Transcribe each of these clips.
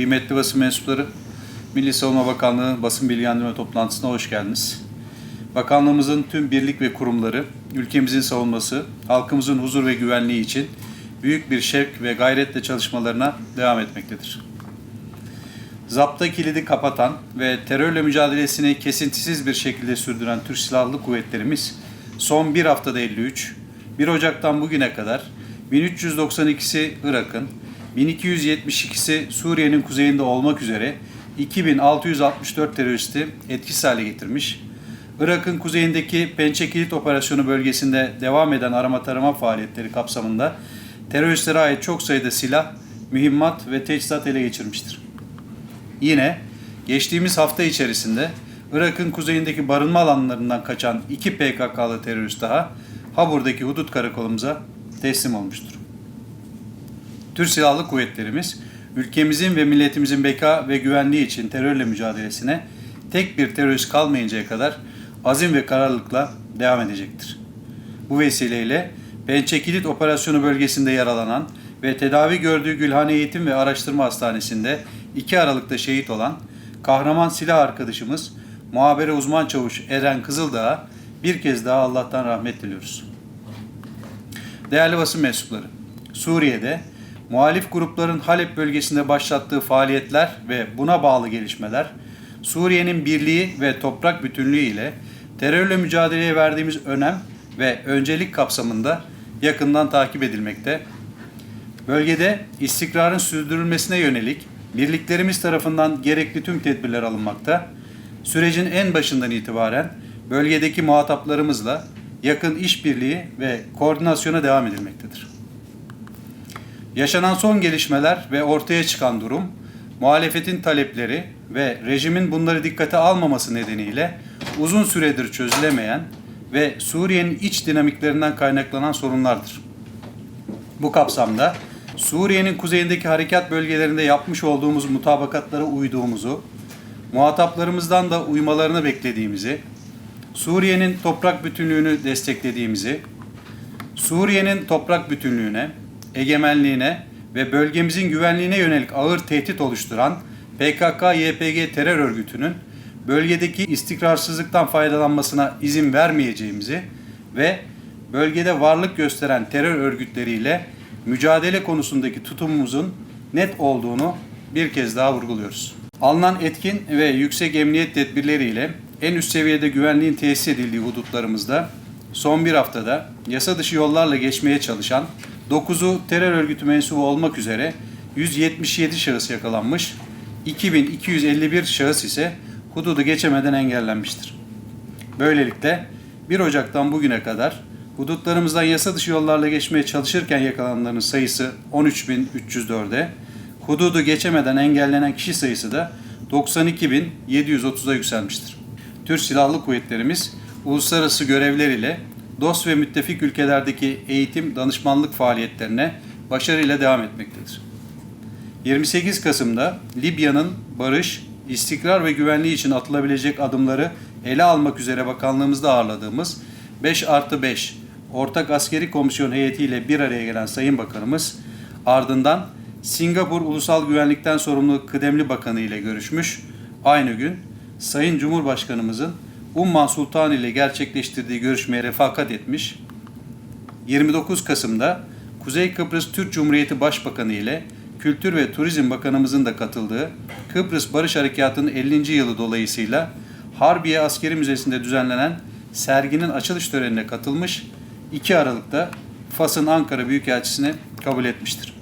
Kıymetli basın mensupları, Milli Savunma Bakanlığı basın bilgilendirme toplantısına hoş geldiniz. Bakanlığımızın tüm birlik ve kurumları, ülkemizin savunması, halkımızın huzur ve güvenliği için büyük bir şevk ve gayretle çalışmalarına devam etmektedir. Zapta kilidi kapatan ve terörle mücadelesini kesintisiz bir şekilde sürdüren Türk Silahlı Kuvvetlerimiz son bir haftada 53, 1 Ocak'tan bugüne kadar 1392'si Irak'ın, 1272'si Suriye'nin kuzeyinde olmak üzere 2664 teröristi etkisiz hale getirmiş. Irak'ın kuzeyindeki Pençe Kilit Operasyonu bölgesinde devam eden arama tarama faaliyetleri kapsamında teröristlere ait çok sayıda silah, mühimmat ve teçhizat ele geçirmiştir. Yine geçtiğimiz hafta içerisinde Irak'ın kuzeyindeki barınma alanlarından kaçan iki PKK'lı terörist daha Habur'daki hudut karakolumuza teslim olmuştur. Türk Silahlı Kuvvetlerimiz ülkemizin ve milletimizin beka ve güvenliği için terörle mücadelesine tek bir terörist kalmayıncaya kadar azim ve kararlılıkla devam edecektir. Bu vesileyle Pençe Kilit Operasyonu bölgesinde yaralanan ve tedavi gördüğü Gülhane Eğitim ve Araştırma Hastanesi'nde 2 Aralık'ta şehit olan kahraman silah arkadaşımız muhabere uzman çavuş Eren Kızıldağ'a bir kez daha Allah'tan rahmet diliyoruz. Değerli basın mensupları, Suriye'de muhalif grupların Halep bölgesinde başlattığı faaliyetler ve buna bağlı gelişmeler, Suriye'nin birliği ve toprak bütünlüğü ile terörle mücadeleye verdiğimiz önem ve öncelik kapsamında yakından takip edilmekte. Bölgede istikrarın sürdürülmesine yönelik birliklerimiz tarafından gerekli tüm tedbirler alınmakta. Sürecin en başından itibaren bölgedeki muhataplarımızla yakın işbirliği ve koordinasyona devam edilmektedir. Yaşanan son gelişmeler ve ortaya çıkan durum, muhalefetin talepleri ve rejimin bunları dikkate almaması nedeniyle uzun süredir çözülemeyen ve Suriye'nin iç dinamiklerinden kaynaklanan sorunlardır. Bu kapsamda Suriye'nin kuzeyindeki harekat bölgelerinde yapmış olduğumuz mutabakatlara uyduğumuzu, muhataplarımızdan da uymalarını beklediğimizi, Suriye'nin toprak bütünlüğünü desteklediğimizi, Suriye'nin toprak bütünlüğüne, egemenliğine ve bölgemizin güvenliğine yönelik ağır tehdit oluşturan PKK-YPG terör örgütünün bölgedeki istikrarsızlıktan faydalanmasına izin vermeyeceğimizi ve bölgede varlık gösteren terör örgütleriyle mücadele konusundaki tutumumuzun net olduğunu bir kez daha vurguluyoruz. Alınan etkin ve yüksek emniyet tedbirleriyle en üst seviyede güvenliğin tesis edildiği hudutlarımızda son bir haftada yasa dışı yollarla geçmeye çalışan 9'u terör örgütü mensubu olmak üzere 177 şahıs yakalanmış, 2251 şahıs ise hududu geçemeden engellenmiştir. Böylelikle 1 Ocak'tan bugüne kadar hudutlarımızdan yasa dışı yollarla geçmeye çalışırken yakalananların sayısı 13.304'e, hududu geçemeden engellenen kişi sayısı da 92.730'a yükselmiştir. Türk Silahlı Kuvvetlerimiz uluslararası görevler ile dost ve müttefik ülkelerdeki eğitim danışmanlık faaliyetlerine başarıyla devam etmektedir. 28 Kasım'da Libya'nın barış, istikrar ve güvenliği için atılabilecek adımları ele almak üzere bakanlığımızda ağırladığımız 5 artı 5 Ortak Askeri Komisyon heyetiyle bir araya gelen Sayın Bakanımız ardından Singapur Ulusal Güvenlikten sorumlu kıdemli bakanı ile görüşmüş. Aynı gün Sayın Cumhurbaşkanımızın Umman Sultan ile gerçekleştirdiği görüşmeye refakat etmiş. 29 Kasım'da Kuzey Kıbrıs Türk Cumhuriyeti Başbakanı ile Kültür ve Turizm Bakanımızın da katıldığı Kıbrıs Barış Harekatı'nın 50. yılı dolayısıyla Harbiye Askeri Müzesi'nde düzenlenen serginin açılış törenine katılmış, 2 Aralık'ta Fas'ın Ankara Büyükelçisi'ni kabul etmiştir.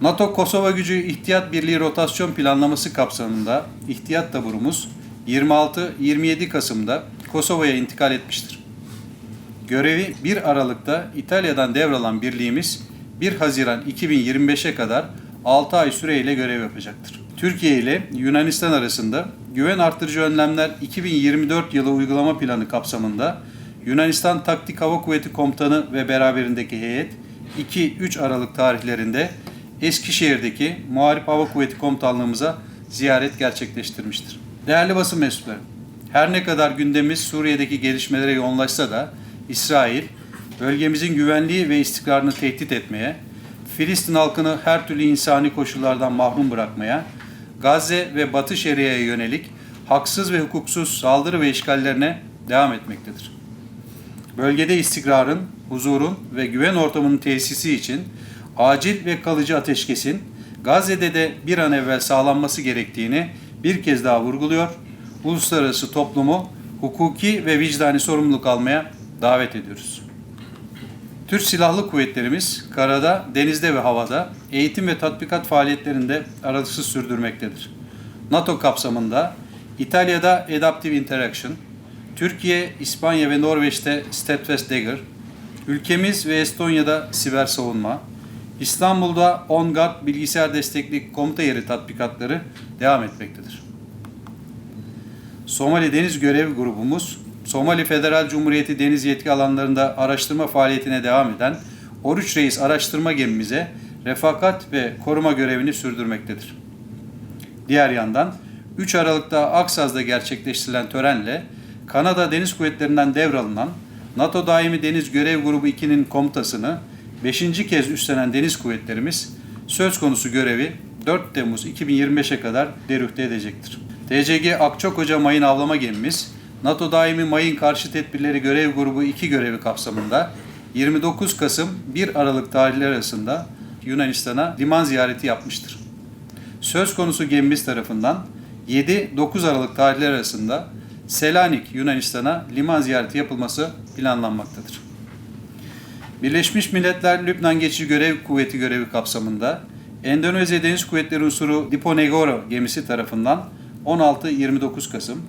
NATO Kosova Gücü İhtiyat Birliği Rotasyon Planlaması kapsamında ihtiyat taburumuz 26-27 Kasım'da Kosova'ya intikal etmiştir. Görevi 1 Aralık'ta İtalya'dan devralan birliğimiz 1 Haziran 2025'e kadar 6 ay süreyle görev yapacaktır. Türkiye ile Yunanistan arasında güven arttırıcı önlemler 2024 yılı uygulama planı kapsamında Yunanistan Taktik Hava Kuvveti Komutanı ve beraberindeki heyet 2-3 Aralık tarihlerinde Eskişehir'deki Muharip Hava Kuvveti Komutanlığımıza ziyaret gerçekleştirmiştir. Değerli basın mensupları, her ne kadar gündemimiz Suriye'deki gelişmelere yoğunlaşsa da İsrail, bölgemizin güvenliği ve istikrarını tehdit etmeye, Filistin halkını her türlü insani koşullardan mahrum bırakmaya, Gazze ve Batı Şeria'ya yönelik haksız ve hukuksuz saldırı ve işgallerine devam etmektedir. Bölgede istikrarın, huzurun ve güven ortamının tesisi için acil ve kalıcı ateşkesin Gazze'de de bir an evvel sağlanması gerektiğini bir kez daha vurguluyor. Uluslararası toplumu hukuki ve vicdani sorumluluk almaya davet ediyoruz. Türk Silahlı Kuvvetlerimiz karada, denizde ve havada eğitim ve tatbikat faaliyetlerinde aralıksız sürdürmektedir. NATO kapsamında İtalya'da Adaptive Interaction, Türkiye, İspanya ve Norveç'te Steadfast Dagger, ülkemiz ve Estonya'da siber savunma, İstanbul'da OnGuard bilgisayar destekli komuta yeri tatbikatları devam etmektedir. Somali Deniz Görev Grubumuz, Somali Federal Cumhuriyeti deniz yetki alanlarında araştırma faaliyetine devam eden Oruç Reis araştırma gemimize refakat ve koruma görevini sürdürmektedir. Diğer yandan 3 Aralık'ta Aksaz'da gerçekleştirilen törenle Kanada Deniz Kuvvetleri'nden devralınan NATO Daimi Deniz Görev Grubu 2'nin komutasını 5. kez üstlenen deniz kuvvetlerimiz söz konusu görevi 4 Temmuz 2025'e kadar derüfte edecektir. TCG Akçakoca Mayın Avlama Gemimiz, NATO Daimi Mayın Karşı Tedbirleri Görev Grubu 2 görevi kapsamında 29 Kasım 1 Aralık tarihleri arasında Yunanistan'a liman ziyareti yapmıştır. Söz konusu gemimiz tarafından 7-9 Aralık tarihleri arasında Selanik Yunanistan'a liman ziyareti yapılması planlanmaktadır. Birleşmiş Milletler Lübnan Geçici Görev Kuvveti görevi kapsamında Endonezya Deniz Kuvvetleri unsuru Diponegoro gemisi tarafından 16-29 Kasım,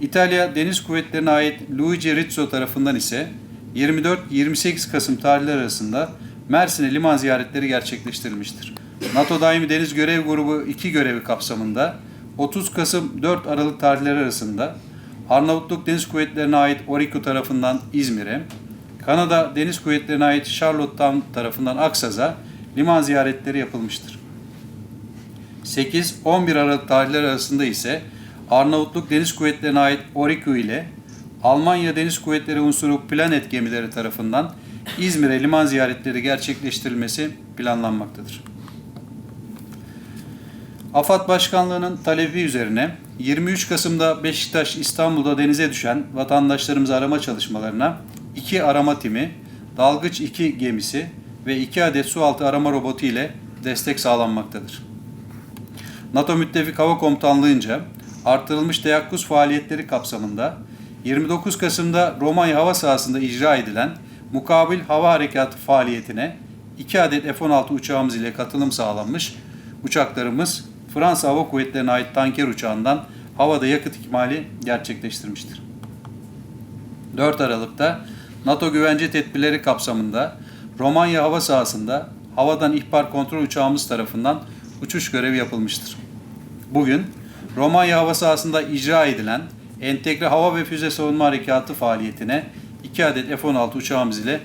İtalya Deniz Kuvvetleri'ne ait Luigi Rizzo tarafından ise 24-28 Kasım tarihleri arasında Mersin'e liman ziyaretleri gerçekleştirilmiştir. NATO Daimi Deniz Görev Grubu 2 görevi kapsamında 30 Kasım 4 Aralık tarihleri arasında Arnavutluk Deniz Kuvvetleri'ne ait Oriku tarafından İzmir'e, Kanada Deniz Kuvvetleri'ne ait Charlottetown tarafından Aksaz'a liman ziyaretleri yapılmıştır. 8-11 Aralık tarihleri arasında ise Arnavutluk Deniz Kuvvetleri'ne ait Oriku ile Almanya Deniz Kuvvetleri unsuru Planet gemileri tarafından İzmir'e liman ziyaretleri gerçekleştirilmesi planlanmaktadır. AFAD Başkanlığı'nın talebi üzerine 23 Kasım'da Beşiktaş İstanbul'da denize düşen vatandaşlarımızı arama çalışmalarına 2 arama timi, dalgıç 2 gemisi ve 2 adet sualtı arama robotu ile destek sağlanmaktadır. NATO Müttefik Hava Komutanlığı'nca artırılmış teyakkuz faaliyetleri kapsamında 29 Kasım'da Romanya hava sahasında icra edilen mukabil hava harekatı faaliyetine 2 adet F-16 uçağımız ile katılım sağlanmış. Uçaklarımız Fransa Hava Kuvvetleri'ne ait tanker uçağından havada yakıt ikmali gerçekleştirmiştir. 4 Aralık'ta NATO güvence tedbirleri kapsamında Romanya hava sahasında havadan ihbar kontrol uçağımız tarafından uçuş görevi yapılmıştır. Bugün Romanya hava sahasında icra edilen entegre hava ve füze savunma harekatı faaliyetine 2 adet F-16 uçağımız ile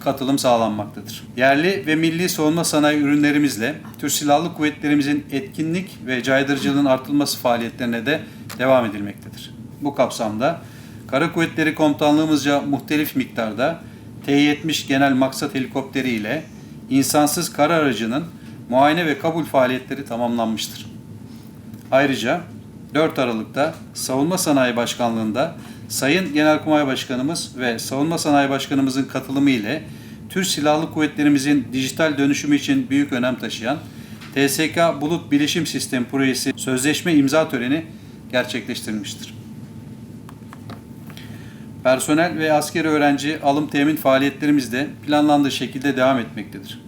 katılım sağlanmaktadır. Yerli ve milli savunma sanayi ürünlerimizle Türk Silahlı Kuvvetlerimizin etkinlik ve caydırıcılığın artırılması faaliyetlerine de devam edilmektedir. Bu kapsamda Kara Kuvvetleri Komutanlığımızca muhtelif miktarda T-70 genel maksat helikopteri ile insansız kara aracının muayene ve kabul faaliyetleri tamamlanmıştır. Ayrıca 4 Aralık'ta Savunma Sanayi Başkanlığı'nda Sayın Genelkurmay Başkanımız ve Savunma Sanayi Başkanımızın katılımı ile Türk Silahlı Kuvvetlerimizin dijital dönüşümü için büyük önem taşıyan TSK Bulut Bilişim Sistemi Projesi sözleşme imza töreni gerçekleştirilmiştir. Personel ve askeri öğrenci alım temin faaliyetlerimiz de planlandığı şekilde devam etmektedir.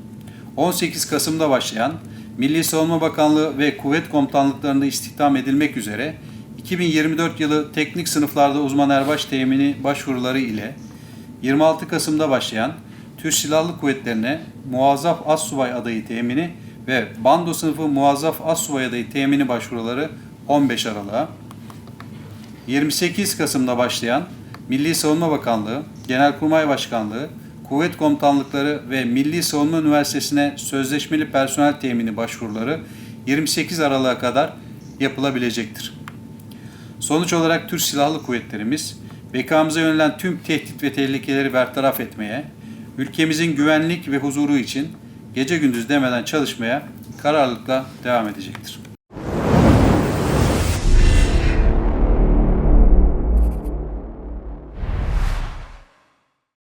18 Kasım'da başlayan Milli Savunma Bakanlığı ve kuvvet komutanlıklarında istihdam edilmek üzere 2024 yılı teknik sınıflarda uzman erbaş temini başvuruları ile 26 Kasım'da başlayan Türk Silahlı Kuvvetlerine muazzaf assubay adayı temini ve bando sınıfı muazzaf assubay adayı temini başvuruları 15 Aralık'a, 28 Kasım'da başlayan Milli Savunma Bakanlığı, Genelkurmay Başkanlığı, Kuvvet Komutanlıkları ve Milli Savunma Üniversitesi'ne sözleşmeli personel temini başvuruları 28 Aralık'a kadar yapılabilecektir. Sonuç olarak Türk Silahlı Kuvvetlerimiz, bekamıza yönelen tüm tehdit ve tehlikeleri bertaraf etmeye, ülkemizin güvenlik ve huzuru için gece gündüz demeden çalışmaya kararlılıkla devam edecektir.